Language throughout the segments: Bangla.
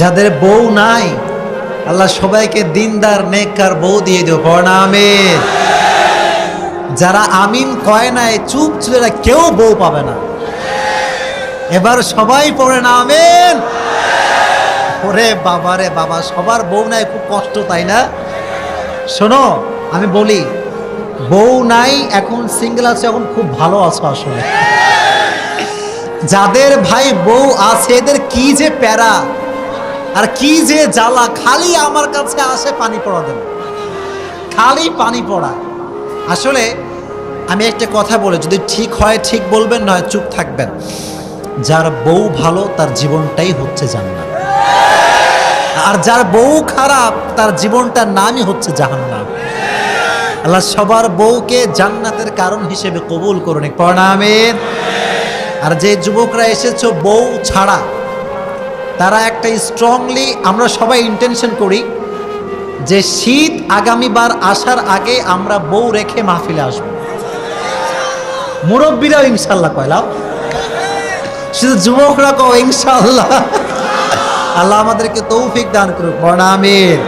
যাদের বউ নাই, আল্লাহ সবাইকে দিনদার, নেককার বউ দিয়ে দিও। প্রণামের যারা আমিন কয় নাই, চুপ ছেলেরা কেউ বউ পাবে না। এবার সবাই পড়ে না, আমিন। ওরে বাবা রে বাবা, সবার বউ নাই, খুব কষ্ট, তাই না? শোনো, আমি বলি, বউ নাই, এখন সিঙ্গেল আছে, এখন খুব ভালো আছো আসলে। যাদের ভাই বউ আছে, এদের কি যে প্যারা। আর কি যে জ্বালা, খালি আমার কাছে আসে পানি পড়া দেন। খালি পানি পড়া। আসলে আমি একটা কথা বলে, যদি ঠিক হয়, ঠিক বলবেন, নয় চুপ থাকবেন। যার বউ ভালো, তার জীবনটাই হচ্ছে জান্নাত আর যার বউ খারাপ, তার জীবনটার নামই হচ্ছে জাহান্নাম। আল্লাহ সবার বউকে জান্নাতের কারণ হিসেবে কবুল করুন আর যে যুবকরা এসেছ, বউ ছাড়া তারা একটা স্ট্রংলি আমরা সবাই ইন্টেনশন করি যে শীত আগামীবার আসার আগে আমরা বউ রেখে মাহফিলে আসব। মুরব্বীরাও ইনশাল্লাহ কয়লাম শুধু যুবকরা কও ইনশাল্লাহ আল্লাহ আমাদেরকে তৌফিক দান করুক প্রণামের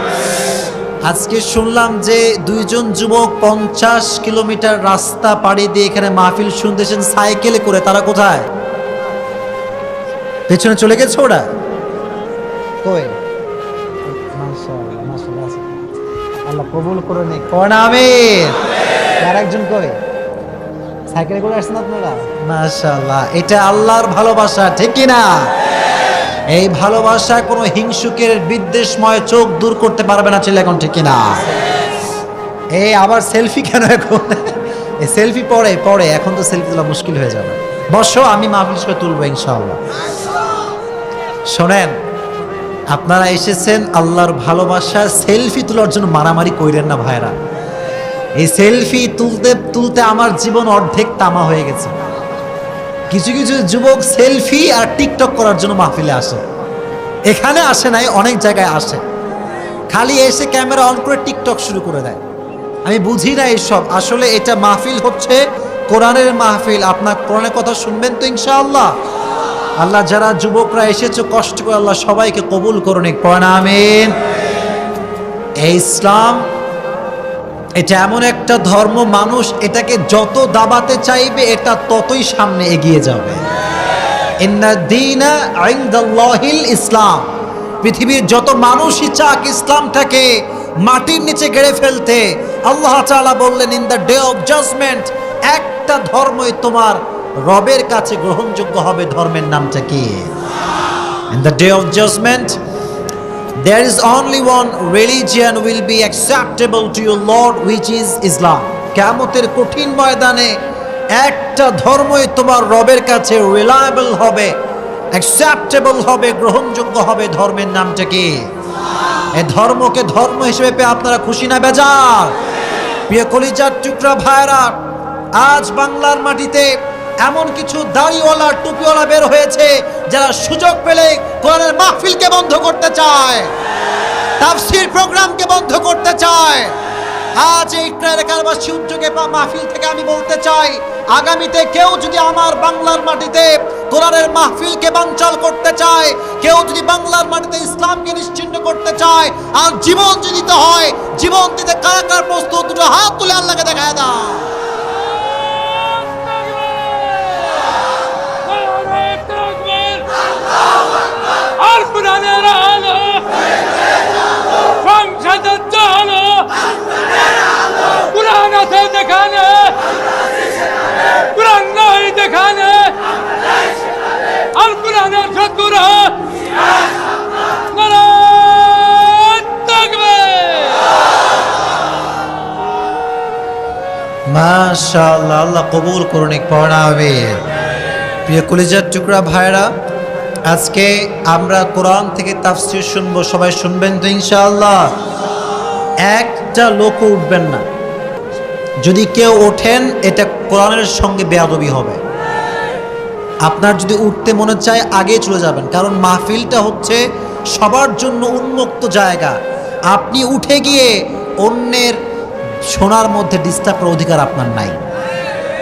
আজকে শুনলাম যে দুইজন যুবক পঞ্চাশ কিলোমিটার রাস্তা পাড়ি দিয়ে এখানে মাহফিল শুনতেছেন, সাইকেলে করে, তারা কোথায়? পেছনে চলে গেছে ওরা? কই। আল্লাহ কবুল করে নে প্রণামের আর একজন কই? সাইকেলে করে আসছেন আপনারা? মাশাআল্লাহ, এটা আল্লাহর ভালোবাসা, ঠিক না এই ভালোবাসা কোনো হিংসুকের বিদ্বেষময় চোখ দূর করতে পারবে না ছেলে এখন, ঠিক কিনা? এই আবার সেলফি কেন এখন? এই সেলফি পরে পরে, এখন তো সেলফি তোলা মুশকিল হয়ে যাবে। বসো, আমি মাহফিল তুলবো ইনশাআল্লাহ। শোনেন আপনারা এসেছেন আল্লাহর ভালোবাসা সেলফি তোলার জন্য মারামারি কইরেন না ভাইরা এই সেলফি তুলতে তুলতে আমার জীবন অর্ধেক তামা হয়ে গেছে। কিছু কিছু যুবক সেলফি আর টিকটক করার জন্য মাহফিলে আসে। এখানে আসে নাই, অনেক জায়গায় আসে। খালি এসে ক্যামেরা অন করে টিকটক শুরু করে দেয়। আমি বুঝি না এইসব। আসলে এটা মাহফিল হচ্ছে কোরআনের মাহফিল। আপনার কোরআনের কথা শুনবেন তো ইনশাআল্লাহ। আল্লাহ যারা যুবকরা এসেছে, কষ্ট করে আল্লাহ সবাইকে কবুল করুন প্রণামেন এই ইসলাম, এটা এমন একটা ধর্ম, মানুষ এটাকে যত দাবাতে চাইবে, এটা ততই সামনে এগিয়ে যাবে। ইসলাম। পৃথিবীর যত মানুষই চাক ইসলামটাকে মাটির নিচে গেড়ে ফেলতে, আল্লাহ বললেন, in the day of judgment, একটা ধর্মই তোমার রবের কাছে গ্রহণযোগ্য হবে ধর্মের নামটা কি? In the day of judgment There is only one religion will be acceptable to your Lord, which is Islam. কেমতের কঠিন ময়দানে একটা ধর্মই তোমার রবের কাছে রিলায়েবল হবে অ্যাকসেপ্টেবল হবে, গ্রহণযোগ্য হবে, ধর্মের নামটা কি? এই ধর্মকে ধর্ম হিসেবে পেয়ে আপনারা খুশি না বেজার? প্রিয় কলিজার টুকরা ভাইরা আজ বাংলার মাটিতে এমন কিছু দাড়িওয়ালা, টুপিওয়ালা বের হয়েছে যারা সুযোগ পেলে কোরআনের মাহফিলকে বন্ধ করতে চায়। তাফসির প্রোগ্রামকে বন্ধ করতে চায়। আজ এই এলাকারবাসী উদ্যোগে বা মাহফিল থেকে আমি বলতে চাই, আগামীতে কেউ যদি আমার বাংলার মাটিতে কোরআনের মাহফিলকে বাঞ্চাল করতে চায়, কেউ যদি বাংলার মাটিতে ইসলামকে নিশ্চিন্ন করতে চায়, আর জীবন যদি হয়, জীবন দিতে কারা কার প্রস্তুত? দুটো হাত তুলে আল্লাহকে দেখায় দাও। মাশাআল্লাহ আল্লাহ কবুল করুন পড়াবে প্রিয় কলিজার টুকরা ভাইরা আজকে আমরা কোরআন থেকে তাফসির শুনব, সবাই শুনবেন তো ইনশাআল্লাহ। একটা লোক উঠবেন না। যদি কেউ ওঠেন, এটা কোরআনের সঙ্গে বেয়াদবি হবে। আপনার যদি উঠতে মনে চায়, আগে চলে যাবেন। কারণ মাহফিলটা হচ্ছে সবার জন্য উন্মুক্ত জায়গা। আপনি উঠে গিয়ে অন্যের শোনার মধ্যে ডিস্টার্ব করার অধিকার আপনার নাই।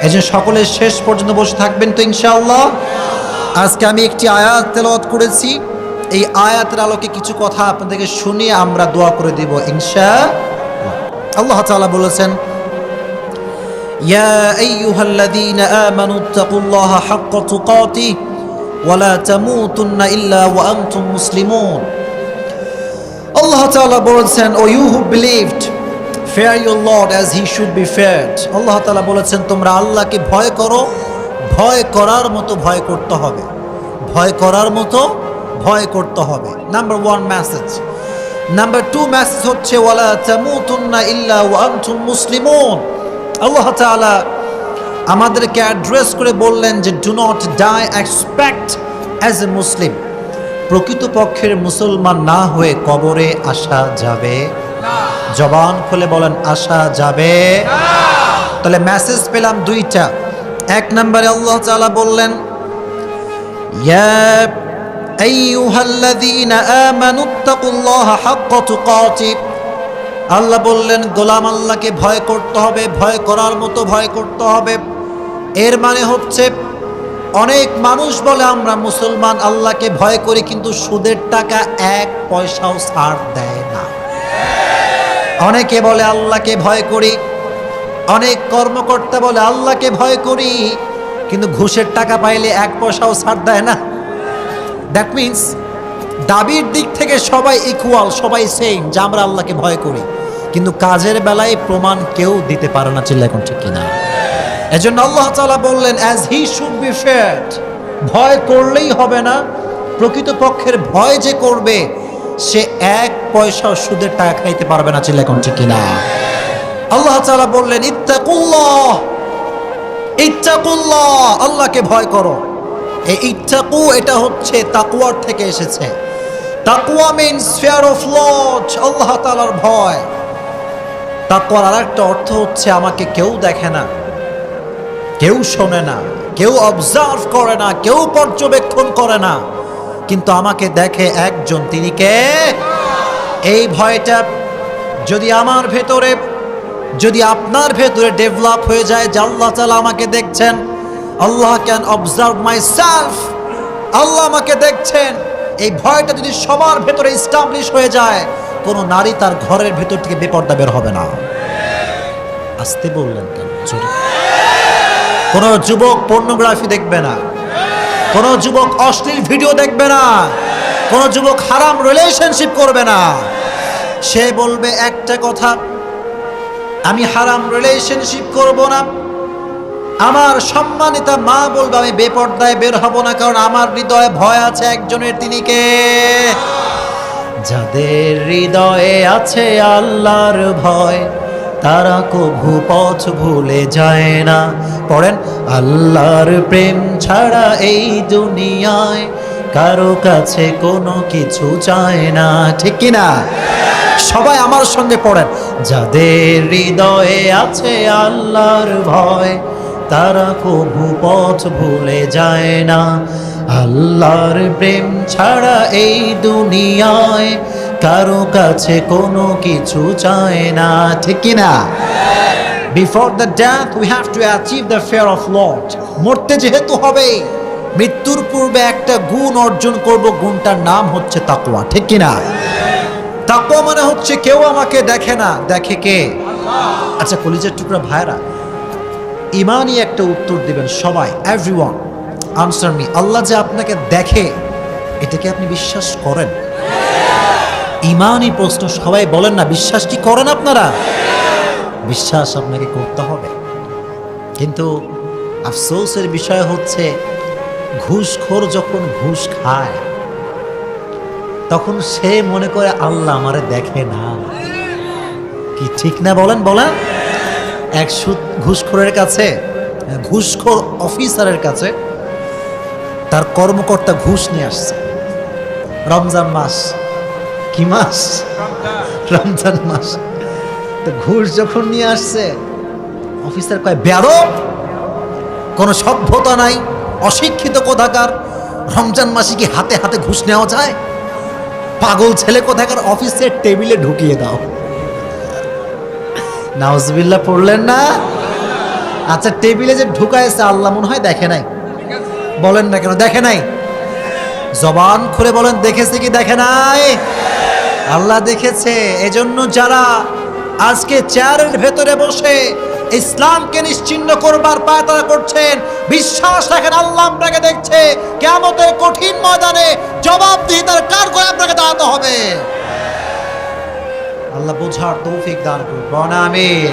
এই জন্য সকলের শেষ পর্যন্ত বসে থাকবেন তো ইনশাআল্লাহ। আজকে আমি একটি আয়াত তেলত করেছি। এই আয়াতের আলোকে কিছু কথা আপনাদেরকে শুনিয়ে আমরা দোয়া করে দিব ইনশা আল্লাহ তাআলা বলেছেন, ইয়া আইয়ুহাল্লাযীনা আমানু তাকুল্লাহা হাক্কা তুকাতিহি ওয়ালা তামুতুন্না ইল্লা ওয়া আনতুম মুসলিমুন। আল্লাহ তাআলা বলেছেন O you who believed fear your lord as he should be feared Allah Taala বলেছেন, তোমরা আল্লাহকে ভয় করো ভয় করার মতো ভয় করতে হবে। ভয় করার মতো ভয় করতে হবে। Number one message number two message হচ্ছে ওয়ালা তামুতুন্না ইল্লা ওয়া আনতুম মুসলিমুন। আল্লাহ তাআলা আমাদেরকে অ্যাড্রেস করে বললেন যে do not die expect as a Muslim প্রকৃতপক্ষের মুসলমান না হয়ে কবরে আসা যাবে। জবান খুলে বলেন আসা যাবে। তাহলে মেসেজ পেলাম দুইটা। এক নম্বরে আল্লাহ তাআলা বললেন আল্লাহ বললেন, গোলাম আল্লাহকে ভয় করতে হবে, ভয় করার মতো ভয় করতে হবে। এর মানে হচ্ছে, অনেক মানুষ বলে আমরা মুসলমান আল্লাহকে ভয় করি, কিন্তু সুদের টাকা এক পয়সাও ছাড় দেয় না। অনেকে বলে, আল্লাহকে ভয় করি অনেক কর্মকর্তা বলে, আল্লাহকে ভয় করি। কিন্তু ঘুষের টাকা পাইলে এক পয়সাও ছাড় দেয় না। দ্যাট মিন্স দাবির দিক থেকে সবাই ইকুয়াল সবাই সেম যে আমরা আল্লাহকে ভয় করি। কিন্তু কাজের বেলায় প্রমাণ কেউ দিতে পারে না, চিল্লা এখন ঠিক কিনা? এজন্য আল্লাহ তালা বললেন as he should be feared ভয় করলেই হবে না, প্রকৃতপক্ষের ভয় যে করবে, সে এক পয়সা সুদের টাকা খাইতে পারবে না, চিল্লা এখন ঠিক কিনা? আল্লাহ তালা বললেন, ইত্তাকুল্লাহ ইত্তাকুল্লাহ, আল্লাহকে ভয় করো। এই ইত্তাকু, এটা হচ্ছে তাকুয়ার থেকে এসেছে। তাকুয়া means fear of lord Allah তাআলার ভয়। তাকুয়ার আরেকটা অর্থ হচ্ছে, আমাকে কেউ দেখে না, কেউ শোনে না, কেউ অবজার্ভ করে না, কেউ পর্যবেক্ষণ করে না। কিন্তু আমাকে দেখে একজন, তিনি কে? এই ভয়টা যদি আমার ভেতরে যদি আপনার ভেতরে ডেভেলপ হয়ে যায় যে আল্লাহ তালা আমাকে দেখছেন, Allah can observe my myself আমাকে দেখছেন, এই ভয়টা যদি সবার ভেতরে ইস্টাবলিশ হয়ে যায়, কোনো নারী তার ঘরের ভেতর থেকে বেপর্দা বের হবে না। আসতে বললেন কেন? কোনো যুবক পর্নোগ্রাফি দেখবে না। কোনো যুবক অশ্লীল ভিডিও দেখবে না। কোনো যুবক হারাম রিলেশনশিপ করবে না। সে বলবে, একটা কথা আমি হারাম রিলেশনশিপ করব না। আমার সম্মানিতা মা বলবে, আমি বেপর্দায় বের হব না, কারণ আমার হৃদয়ে ভয় আছে একজনের তিনি কে? যাদের হৃদয়ে আছে আল্লাহর ভয়, তারা কভু পথ ভুলে যায় না। পড়েন, আল্লাহর প্রেম ছাড়া এই দুনিয়ায় কারও কাছে কোনো কিছু চায় না, ঠিক কি না? সবাই আমার সঙ্গে পড়েন। যাদের হৃদয়ে আছে আল্লাহর ভয়, তারা কভু পথ ভুলে যায় না। আল্লাহর প্রেম ছাড়া এই দুনিয়ায় কারও কাছে কোনো কিছু চায় না, ঠিক কি না? Before the death we have to achieve the fear of lord মরতে যেহেতু হবে মৃত্যুর পূর্বে একটা গুণ অর্জন করব, গুণটার নাম হচ্ছে তাকওয়া, ঠিক কি না তাকওয়া মানে হচ্ছে কেউ আমাকে দেখে না, দেখে কে? আচ্ছা কলিজের টুকরা ভাইরা ইমানই একটা উত্তর দিবেন সবাই এভরিওয়ান আনসার মি আল্লাহ যে আপনাকে দেখে এটাকে আপনি বিশ্বাস করেন? ইমানই প্রশ্ন, সবাই বলেন না, বিশ্বাস কি করেন আপনারা? বিশ্বাস আপনাকে করতে হবে। কিন্তু আফসোসের বিষয় হচ্ছে ঘুষখোর যখন ঘুষ খায়, তখন সে মনে করে, আল্লাহ আমারে দেখে না। কি ঠিক না বলেন বলেন? এক সুদ ঘুষখোরের কাছে, ঘুষখোর অফিসারের কাছে, তার কর্মকর্তা ঘুষ নিয়ে আসছে। রমজান মাস। কি মাস? রমজান মাস। তো ঘুষ যখন নিয়ে আসছে, অফিসার কয় বেরো কোনো সভ্যতা নাই। অশিক্ষিত কোথাকার। রমজান মাসে কি হাতে হাতে ঘুষ নেওয়া যায়। পাগল ছেলে কোথাকার অফিসের টেবিলে ঢুকিয়ে দাও। নাউজবিল্লা পড়লেন না? আচ্ছা টেবিলে যে ঢুকাইছে আল্লাহ মনে হয় দেখে নাই। বলেন না কেন, দেখে নাই? জবান খুলে বলেন, দেখেছে কি দেখে নাই? আল্লাহ দেখেছে। এজন্য যারা আজকে চেয়ারের ভেতরে বসে ইসলামকে নিশ্চিন্ন করবার পায়তারা করছেন। বিশ্বাস রাখেন, আল্লাহ আপনাকে দেখছে। কেমতের কঠিন ময়দানে জবাবদিহিতার কার করে আপনাকে দাঁড়াতে হবে। আল্লাহ বোঝার তৌফিক দান করুন। আমি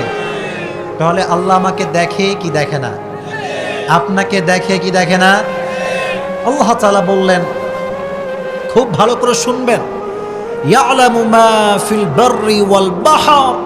তাহলে আল্লাহ আমাকে দেখে কি দেখে না? আপনাকে দেখে কি দেখে না? আল্লাহ তাআলা বললেন, খুব ভালো করে শুনবেন। ইয়া ইয়ালামু মা ফিল বাররি ওয়াল বাহর।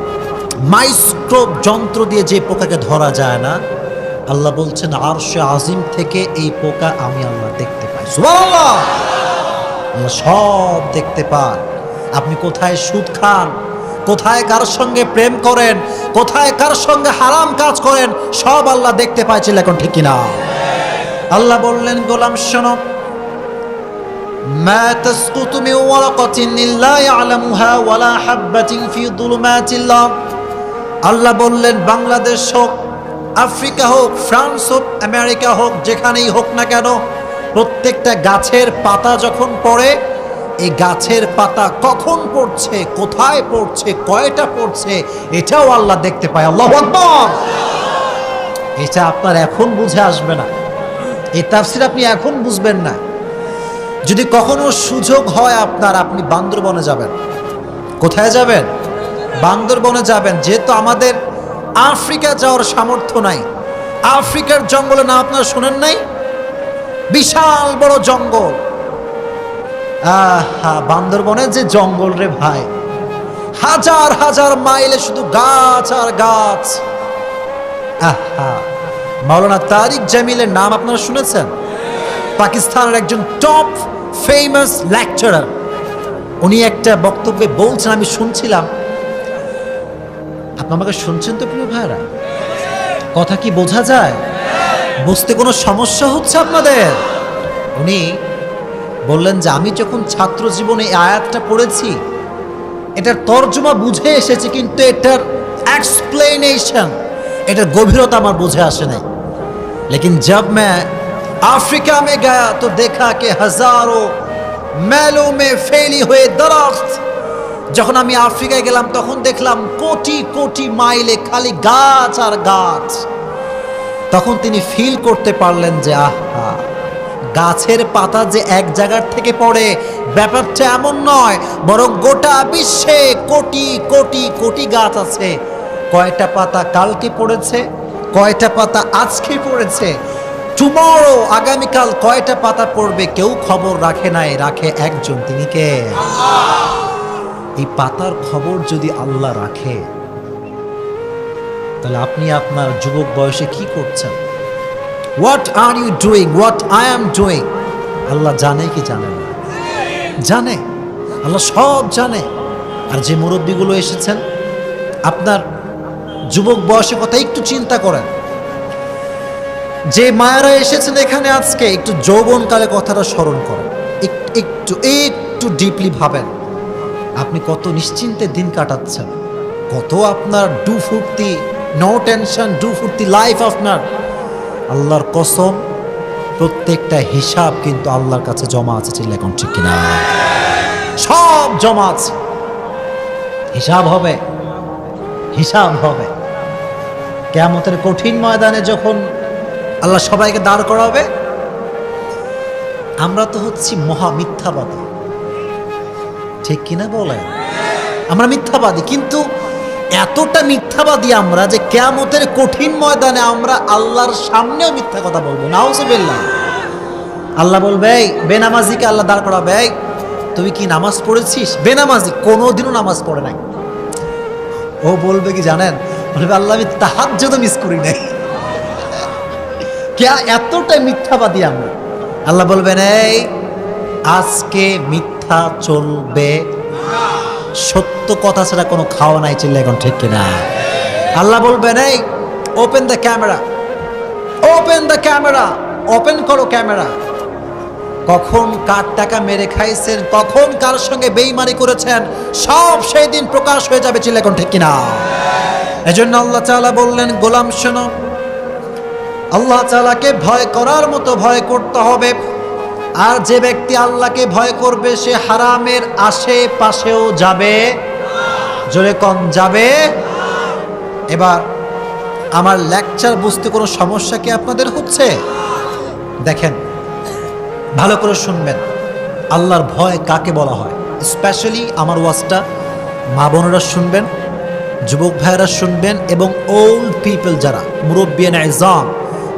মাইস্ক্রোপ যন্ত্র দিয়ে যে পোকাকে ধরা যায় না আল্লাহ বলছেন আরশে আজিম থেকে এই পোকা আমি আল্লাহ দেখতে পাই সুবহানাল্লাহ আল্লাহ সব দেখতে পান আপনি কোথায় সুদ খান কোথায় কার সঙ্গে প্রেম করেন কোথায় কার সঙ্গে হারাম কাজ করেন সব আল্লাহ দেখতে পাইছিল এখন ঠিক কিনা আল্লাহ বললেন গোলাম শোনো ما تسقط من ورقة إلا يعلمها ولا حبة في ظلمات الأرض আল্লাহ বললেন, বাংলাদেশ হোক, আফ্রিকা হোক, ফ্রান্স হোক, আমেরিকা হোক, যেখানেই হোক না কেন, প্রত্যেকটা গাছের পাতা যখন পড়ে, এই গাছের পাতা কখন পড়ছে, কোথায় পড়ছে, কয়টা পড়ছে, এটাও আল্লাহ দেখতে পায়। আল্লাহ এটা আপনার এখন বুঝে আসবে না। এই তাফসির আপনি এখন বুঝবেন না। যদি কখনো সুযোগ হয় আপনার, আপনি বান্দরবনে যাবেন। কোথায় যাবেন? বান্দরবনে যাবেন, যেহেতু আমাদের আফ্রিকা যাওয়ার সামর্থ্য নাই। আফ্রিকার জঙ্গলে না আপনারা শোনেন নাই? বিশাল বড় জঙ্গল। আহা, বান্দরবনের যে জঙ্গল রে ভাই। হাজার হাজার মাইলে শুধু গাছ আর গাছ। আহা, মাওলানা তারিক জামিলের নাম আপনারা শুনেছেন? পাকিস্তানের একজন টপ ফেমাস লেকচারার। উনি একটা বক্তব্যে বলছেন, আমি শুনছিলাম। আপনি আমাকে শুনছেন তো প্রিয় ভাইরা কথা কি বোঝা যায় বুঝতে কোনো সমস্যা হচ্ছে আপনাদের উনি বললেন যে আমি যখন ছাত্র জীবনে এই আয়াতটা পড়েছি এটার তর্জমা বুঝে এসেছে কিন্তু এটার এক্সপ্লেনেশন এটার গভীরতা আমার বুঝে আসে নাই लेकिन जब मैं अफ्रीका में गया तो देखा कि हजारों मैलों में फैली हुए दरख्त যখন আমি আফ্রিকায় গেলাম, তখন দেখলাম কোটি কোটি মাইলে খালি গাছ আর গাছ। তখন তিনি ফিল করতে পারলেন যে, আহা, গাছের পাতা যে এক জায়গার থেকে পড়ে, ব্যাপারটা এমন নয়, বরং গোটা বিশ্বে কোটি কোটি কোটি গাছ আছে। কয়টা পাতা কালকে পড়েছে? কয়টা পাতা আজকে পড়েছে? টুমরো আগামীকাল কয়টা পাতা পড়বে? কেউ খবর রাখে নাই, রাখে একজন, তিনি কে? এই পাতার খবর যদি আল্লাহ রাখে, তাহলে আপনি আপনার যুবক বয়সে কি করছেন? What are you doing what I am doing Allah জানে কি জানে না। জানে। আল্লাহ সব জানে। আর যে মুরব্বীগুলো এসেছেন, আপনার যুবক বয়সের কথা একটু চিন্তা করেন। যে মায়েরা এসেছেন এখানে আজকে, একটু যৌবনকালে কথাটা স্মরণ করেন। একটু একটু ডিপলি ভাবেন। আপনি কত নিশ্চিন্তে দিন কাটাচ্ছেন। কত আপনার ডু ফুর্তি নো টেনশন ডু ফুর্তি লাইফ আপনার। আল্লাহর কসম, প্রত্যেকটা হিসাব কিন্তু আল্লাহর কাছে জমা আছে চিল্লা এখন ঠিক কিনা? সব জমা আছে। হিসাব হবে হিসাব হবে। কেমতের কঠিন ময়দানে যখন আল্লাহ সবাইকে দাঁড় করাবে, আমরা তো হচ্ছি মহা মিথ্যাবাদী। ঠিক কিনা বলেন? আমরা মিথ্যাবাদী, কিন্তু এতটা মিথ্যাবাদী আমরা যে কেয়ামতের কঠিন ময়দানে আমরা আল্লাহর সামনেও মিথ্যা কথা বলব। নাউজুবিল্লাহ। আল্লাহ বলবে বেনামাজিকে আল্লাহ দাঁড় করাবে। এই, তুই কি নামাজ পড়েছিস? বেনামাজি কোনোদিনও নামাজ পড়ে নাই। ও বলবে কি জানেন? বলবে, আল্লাহ, আমি তাহার জন্য মিস করি নাই। কে এতটা মিথ্যাবাদী আমরা। আল্লাহ বলবেন, এই, আজকে মিথ্যা চলবে। সত্য কথা ছাড়া কোনো খাওয়া নাই চিল্লে, এখন ঠিক কিনা? আল্লাহ বলবেন, এই open the camera open the camera open করো ক্যামেরা কখন কার টাকা মেরে খাইছেন, কখন কার সঙ্গে বেইমানি করেছেন, সব সেই দিন প্রকাশ হয়ে যাবে চিল্লে, এখন ঠিক কিনা? এজন্য আল্লাহ তাআলা বললেন, গোলাম শোনো, আল্লাহ তাআলাকে ভয় করার মতো ভয় করতে হবে। আর যে ব্যক্তি আল্লাহকে ভয় করবে, সে হারামের আশেপাশেও যাবে। জোরে কম, যাবে। এবার আমার লেকচার বুঝতে কোনো সমস্যা কি আপনাদের হচ্ছে? দেখেন, ভালো করে শুনবেন। আল্লাহর ভয় কাকে বলা হয়? স্পেশালি আমার ওয়াজটা মা বোনেরা শুনবেন, যুবক ভাইয়েরা শুনবেন এবং ওল্ড পিপল যারা মুরব্বিয়ান এজাম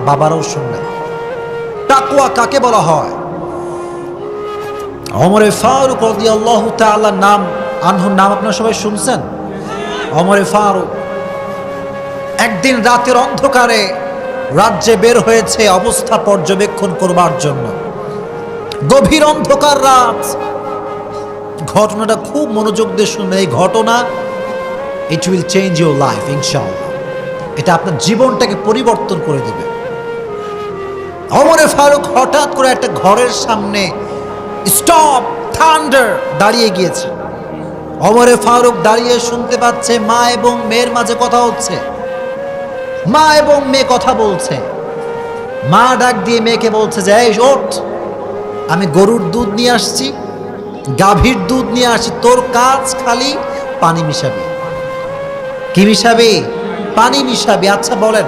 বাবারাও শুনবেন। তাকুয়া কাকে বলা হয়? অমরে ফারুক রদি আল্লাহ তাল্লাহ নাম, আনহুর নাম আপনারা সবাই শুনছেন? অমরে ফারুক, একদিন রাতের অন্ধকারে রাজ্যে বের হয়েছে অবস্থা পর্যবেক্ষণ করবার জন্য। গভীর অন্ধকার রাত। ঘটনাটা খুব মনোযোগ দিয়ে শুনবে এই ঘটনা it will change your life ইনশাআল্লাহ। এটা আপনার জীবনটাকে পরিবর্তন করে দেবে। অমরে ফারুক হঠাৎ করে একটা ঘরের সামনে স্টপ থান্ডার দাঁড়িয়ে গিয়েছে। অমরে ফারুক দাঁড়িয়ে শুনতে পাচ্ছে, মা এবং মেয়ের মাঝে কথা হচ্ছে। মা এবং মেয়ে কথা বলছে। মা ডাক দিয়ে মেয়েকে বলছে যে ওঠ। আমি গরুর দুধ নিয়ে আসছি, গাভীর দুধ নিয়ে আসছি। তোর কাজ খালি পানি মিশাবে। কি মিশাবি? পানি মিশাবে। আচ্ছা বলেন,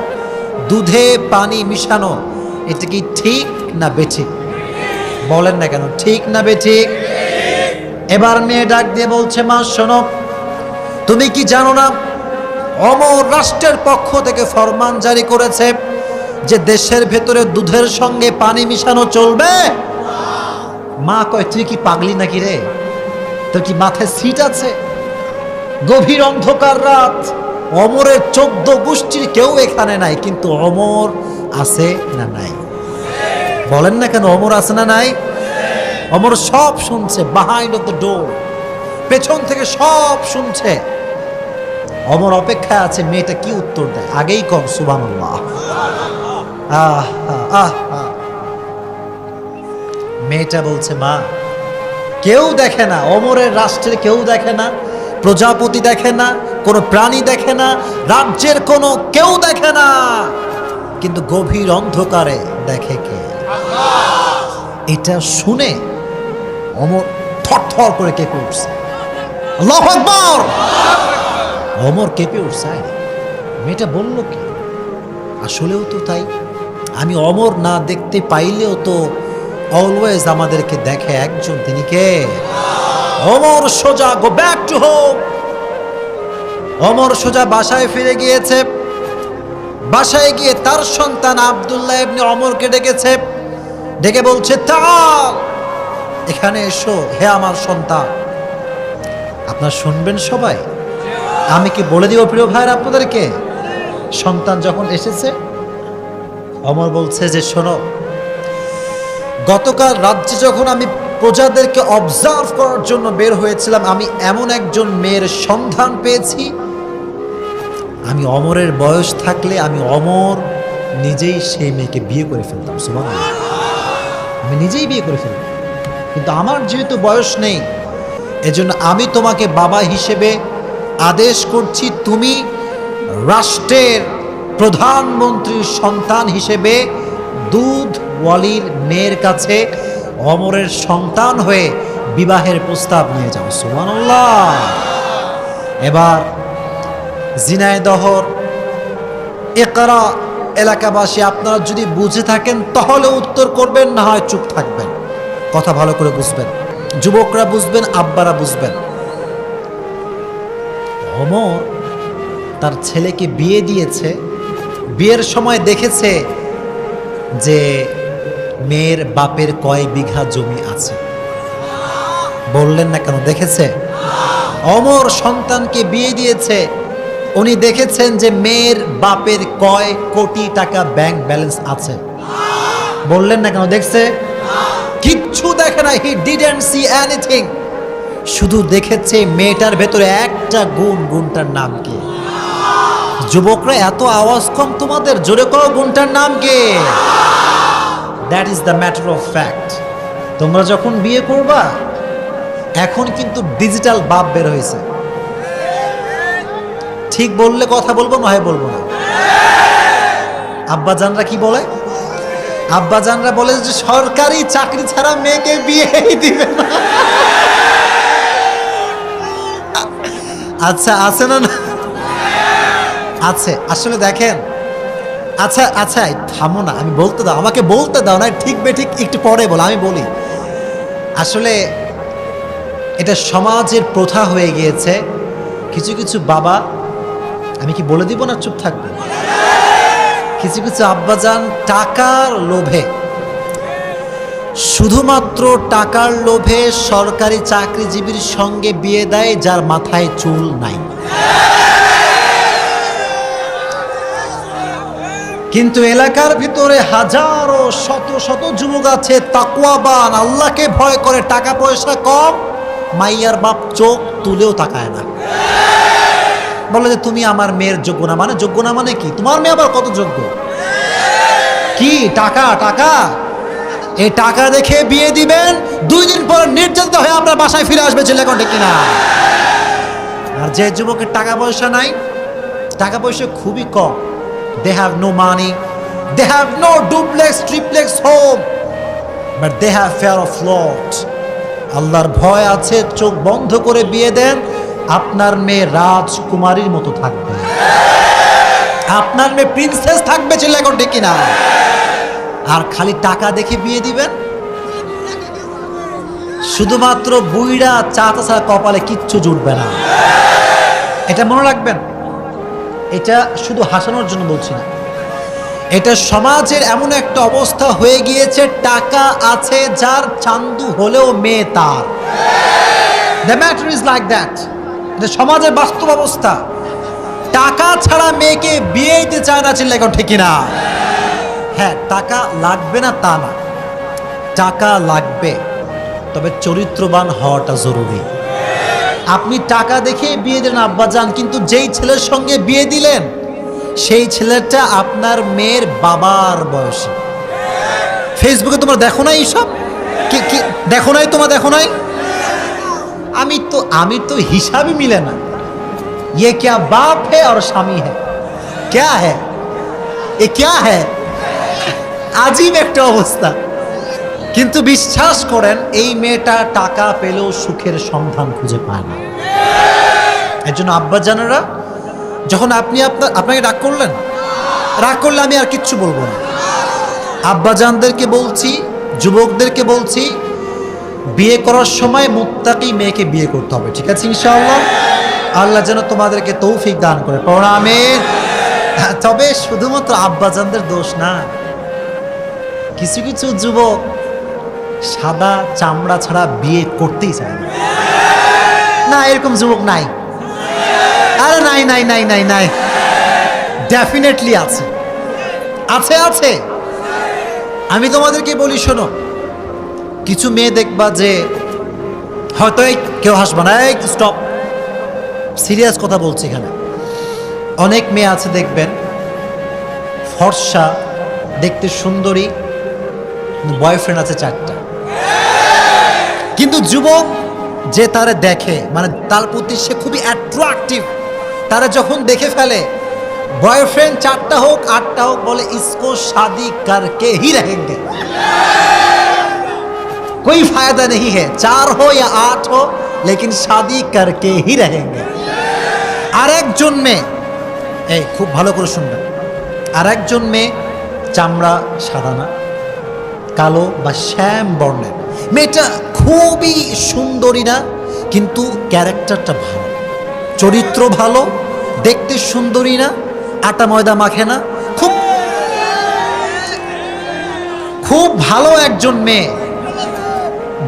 দুধে পানি মিশানো, এটা কি ঠিক না বেঠিক? বলেন না কেন? ঠিক না বেঠিক এবার মেয়ে ডাক দিয়ে বলছে, মা, শোনো, তুমি কি জানো না, অমর রাষ্ট্রের পক্ষ থেকে ফরমান জারি করেছে যে দেশের ভেতরে দুধের সঙ্গে পানি মিশানো চলবে? মা কয়, তুই কি পাগলি নাকি রে? তোর কি মাথায় সিট আছে? গভীর অন্ধকার রাত, অমরের চোদ্দ গোষ্ঠীর কেউ এখানে নাই, কিন্তু অমর আছে না নাই? বলেন না কেন, অমর আছে না নাই? অমর সব শুনছে বাহাইন্ড অফ দ্য ডোর পেছন থেকে সব শুনছে। অমর অপেক্ষায় আছে, মেয়েটা কি উত্তর দেয়? আগেই কম আহ। মেয়েটা বলছে, মা, কেউ দেখে না, অমরের রাষ্ট্রের কেউ দেখে না, প্রজাপতি দেখে না, কোনো প্রাণী দেখে না, রাজ্যের কোনো কেউ দেখে না। কিন্তু গভীর অন্ধকারে দেখে কে? এটা শুনে অমর থরথর করে কেঁপে উঠছে। আল্লাহু অমর কেঁপে উঠছে মেয়েটা বলল কি? আসলেও তো তাই। আমি অমর না দেখতে পাইলেও তো অলওয়েজ আমাদেরকে দেখে একজন। তিনি কে? অমর সোজা go back to home Amar সোজা বাসায় ফিরে গিয়েছে। বাসায় গিয়ে তার সন্তান আব্দুল্লাহ ইবনে অমরকে ডেকেছে। ডেকে বলছে, তাল, এখানে এসো, হে আমার সন্তান। আপনার শুনবেন সবাই? আমি কি বলে দিব প্রিয় ভাইয়ের আপনাদেরকে? সন্তান যখন এসেছে, অমর বলছে যে, শোনো, গতকাল রাজ্যে যখন আমি প্রজাদেরকে অবজার্ভ করার জন্য বের হয়েছিলাম, আমি এমন একজন মেয়ের সন্ধান পেয়েছি। আমি অমরের বয়স থাকলে আমি অমর নিজেই সেই মেয়েকে বিয়ে করে ফেলতাম সুমান আমি নিজেই বিয়ে করে ফেলতাম কিন্তু আমার যেহেতু বয়স নেই, এজন্য আমি তোমাকে বাবা হিসেবে আদেশ করছি তুমি রাষ্ট্রের প্রধানমন্ত্রীর সন্তান হিসেবে দুধ ওয়ালির মেয়ের কাছে অমরের সন্তান হয়ে বিবাহের প্রস্তাব নিয়ে যাও। সুবহানাল্লাহ। এবার জিনায়দহর একরা এলাকাবাসী আপনারা যদি বুঝে থাকেন, তাহলে উত্তর করবেন, না হয় চুপ থাকবেন। কথা ভালো করে বুঝবেন। যুবকরা বুঝবেন, আব্বারা বুঝবেন। অমর তার ছেলেকে বিয়ে দিয়েছে। বিয়ের সময় দেখেছে যে মেয়ের বাপের কয় বিঘা জমি আছে। বললেন না কেন, দেখেছে? অমর সন্তানকে বিয়ে দিয়েছে। উনি দেখেছেন যে মেয়ের বাপের কয় কোটি টাকা ব্যাংক ব্যালেন্স আছে। বললেন না কেন? দেখছে? কিচ্ছু দেখে না হি ডিডেন্ট সি এনিথিং শুধু দেখেছে মেয়েটার ভেতরে একটা গুণ। গুণটার নাম কি? যুবকরা, এত আওয়াজ কম তোমাদের? জোরে করো গুণটার নাম কি? That is the matter of fact তোমরা যখন বিয়ে করবা, এখন কিন্তু ডিজিটাল বাপ বের হয়েছে। ঠিক বললে কথা বলব, নয় বলব না। আব্বাজানরা কি বলে? আব্বাজানরা বলে যে সরকারি চাকরি ছাড়া মেয়েকে বিয়েই দিবে না। আচ্ছা আছে না আছে। আসলে দেখেন আচ্ছা আচ্ছা থামো না, আমি বলতে দাও, আমাকে বলতে দাও, না, ঠিক বে ঠিক একটু পরে বলো, আমি বলি। আসলে এটা সমাজের প্রথা হয়ে গিয়েছে। কিছু কিছু বাবা আমি কি বলে দিব না চুপ থাকব? কিছু কিছু আব্বাজান টাকার লোভে, শুধুমাত্র টাকার লোভে সরকারি চাকরিজীবীর সঙ্গে বিয়ে দেয় যার মাথায় চুল নাই। কিন্তু এলাকার ভিতরে হাজারো, শত শত যুবক আছে তাকুয়াবান আল্লাহকে ভয় করে, টাকা পয়সা কম, মাইয়ার বাপ চোখ তুলেও তাকায় না। বলে যে তুমি আমার মেয়ের যোগ্য না। মানে যোগ্য না মানে কি? তোমার মেয়ে আবার কত যোগ্য? কি? টাকা টাকা? এই টাকা দেখে বিয়ে দিবেন, দুই দিন পর নির্যাতিত হয়ে আপনার বাসায় ফিরে আসবে ছেলে কণ্ঠে কিনা? আর যে যুবকের টাকা পয়সা নাই, টাকা পয়সা খুবই কম। They have no money they have no duplex triplex home but they have fear of lord আল্লাহর ভয় আছে, চোখ বন্ধ করে বিয়ে দেন আপনার মেয়ে রাজকুমারীর মতো থাকবে। আপনার মেয়ে প্রিন্সেস থাকবে ছেলে এখন ডেকে না আর খালি টাকা দেখে বিয়ে দিবেন? শুধুমাত্র বুইড়া চাতা ছাড়া কপালে কিচ্ছু জুটবে না। এটা মনে রাখবেন, এটা শুধু হাসানোর জন্য বলছি না। এটা সমাজের এমন একটা অবস্থা হয়ে গিয়েছে, টাকা আছে যার চান্দু হলেও মেয়ে তার। The matter is like that সমাজের বাস্তব অবস্থা, টাকা ছাড়া মেয়েকে বিয়ে দিতে চায় না চিল্লা এখন ঠিক না। হ্যাঁ টাকা লাগবে না তা না। টাকা লাগবে, তবে চরিত্রবান হওয়াটা জরুরি। আপনি টাকা দেখে বিয়ে দিলেন আব্বা যান কিন্তু যেই ছেলের সঙ্গে বিয়ে দিলেন, সেই ছেলেটা আপনার মেয়ের বাবার বয়সী। ফেসবুকে তোমার দেখো নাই এইসব? দেখো নাই তোমার দেখো নাই? আমি তো আমি তো হিসাবই মিলে না ये क्या बाप है और स्वामी है क्या है ये क्या है আজীব একটা অবস্থা কিন্তু বিশ্বাস করেন এই মেয়েটা টাকা পেলেও সুখের সন্ধান খুঁজে পায় না এর জন্য আব্বাজানেরা যখন আপনি আপনার আপনাকে রাগ করলেন রাগ করলে আমি আর কিচ্ছু বলবো না আব্বাজানদেরকে বলছি যুবকদেরকে বলছি বিয়ে করার সময় মুত্তাকি মেয়েকে বিয়ে করতে হবে, ঠিক আছে ইনশাআল্লাহ? আল্লাহ যেন তোমাদেরকে তৌফিক দান করে প্রণামের তবে শুধুমাত্র আব্বাজানদের দোষ না, কিছু কিছু যুবক সাদা চামড়া ছাড়া বিয়ে করতেই চায় না। না, এরকম যুবক নাই। আরে নাই নাই নাই নাই নাই। ডেফিনেটলি আছে। আছে আছে। আমি তোমাদেরকে বলি, শোনো কিছু মেয়ে দেখবা যে হয়তো এই কেউ হাসবে না। এই স্টপ সিরিয়াস কথা বলছি এখানে। অনেক মেয়ে আছে দেখবেন, ফর্সা, দেখতে সুন্দরী বয়ফ্রেন্ড আছে চারটা। কিন্তু যুবক যে তারে দেখে মানে তার প্রতি সে খুবই অ্যাট্রাকটিভ তারা যখন দেখে ফেলে বয়ফ্রেন্ড চারটা হোক, আটটা হোক, বলে, ইসকো সাদি কারকে হি রেখেঙ্গে कोई फायदा नहीं है चार हो या आठ हो लेकिन शादी करके ही रहेंगे আর একজন মেয়ে এই খুব ভালো করে শুনবেন আর একজন মেয়ে চামড়া সাদা না কালো বা শ্যাম বর্ণের মেয়েটা খুবই সুন্দরী না কিন্তু ক্যারেক্টারটা ভালো চরিত্র ভালো দেখতে সুন্দরী না আটা ময়দা মাখে না খুব খুব ভালো একজন মেয়ে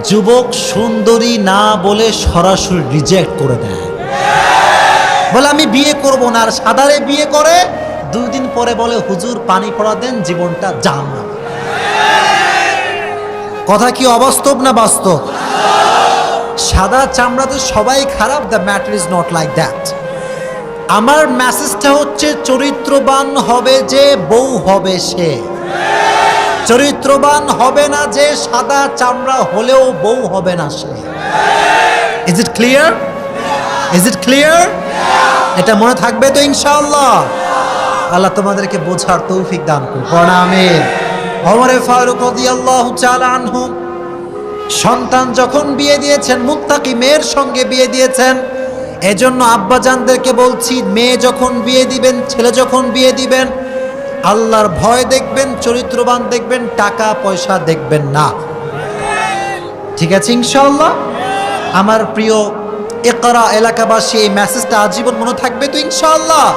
যুবক সুন্দরী না বলে সরাসরি রিজেক্ট করে দেয়। বলে, আমি বিয়ে করব না। আর সাদারে বিয়ে করে, দুই দিন পরে বলে, হুজুর, পানি পড়া দেন, জীবনটা যান না কথা কি অবাস্তব না বাস্তব? সাদা চামড়া তো সবাই খারাপ the matter is not like that আমার মেসেজটা হচ্ছে, চরিত্রবান হবে যে বউ হবে সে। চরিত্রবান হবে না যে সাদা চামড়া হলেও বউ হবে না সে। Is it clear is it clear এটা মনে থাকবে তো ইনশাআল্লাহ। আল্লাহ তোমাদেরকে বোঝার তৌফিক দান করুন। প্রণামের ওমরে ফারুক রাদিয়াল্লাহু তাআলা আনহু, সন্তান যখন বিয়ে দিয়েছেন মুত্তাকি মেয়ের সঙ্গে বিয়ে দিয়েছেন, এজন্য আব্বাজানদেরকে বলছি, মেয়ে যখন বিয়ে দিবেন, ছেলে যখন বিয়ে দিবেন আল্লাহর ভয় দেখবেন, চরিত্রবান দেখবেন, টাকা, পয়সা দেখবেন না। ঠিক আছে, ইনশাআল্লাহ? আমার প্রিয় একরা এলাকাবাসী, এই মেসেজটা আজীবন মনে থাকবে তো, ইনশাআল্লাহ?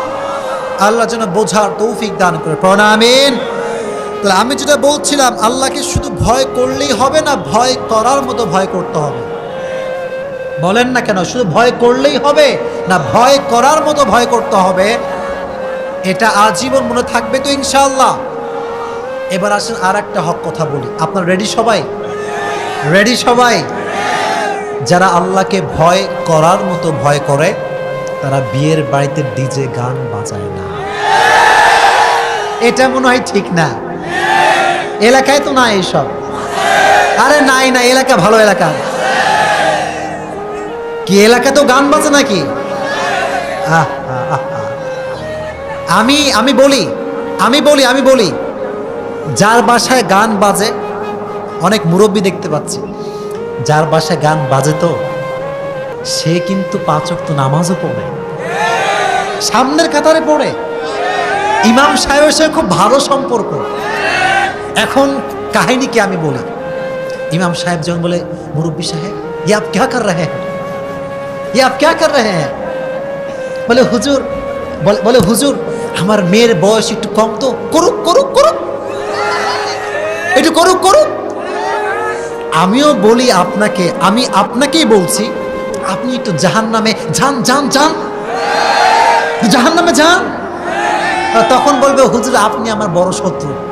আল্লাহ যেন বোঝার তৌফিক দান করে। প্রণামিন তাহলে আমি যেটা বলছিলাম, আল্লাহকে শুধু ভয় করলেই হবে না, ভয় করার মতো ভয় করতে হবে। বলেন না কেন, শুধু ভয় করলেই হবে না, ভয় করার মতো ভয় করতে হবে। এটা আজীবন মনে থাকবে তো ইনশাল্লাহ এবার আসেন আর একটা হক কথা বলি। আপনার রেডি সবাই? রেডি সবাই? যারা আল্লাহকে ভয় করার মতো ভয় করে, তারা বিয়ের বাড়িতে ডিজে গান বাজায় না। এটা মনে হয় ঠিক না। এলাকায় তো না এইসব আরে নাই না, এলাকা ভালো এলাকা। কি এলাকা তো গান বাজে নাকি? আহ। আমি আমি বলি আমি বলি আমি বলি যার বাসায় গান বাজে অনেক মুরব্বী দেখতে পাচ্ছি যার বাসায় গান বাজে তো সে কিন্তু পাঁচ ওয়াক্ত নামাজও পড়ে সামনের কাতারে পড়ে ইমাম সাহেবের সাথে খুব ভালো সম্পর্ক এখন কাহিনীকে আমি বলি ইমাম সাহেব যখন বলে মুরব্বী সাহেব ये आप क्या कर रहे हैं ये आप क्या कर रहे हैं বলে হুজুর বলে- বলে হুজুর আমার মেয়ের বয়স একটু কম তো, করুক করুক করুক। একটু করুক করুক। আমিও বলি আপনাকে, আমি আপনাকেই বলছি, আপনি একটু জাহান নামে যান যান যান। জাহান নামে যান। তখন বলবে, হুজুর, আপনি আমার বড় শত্রু।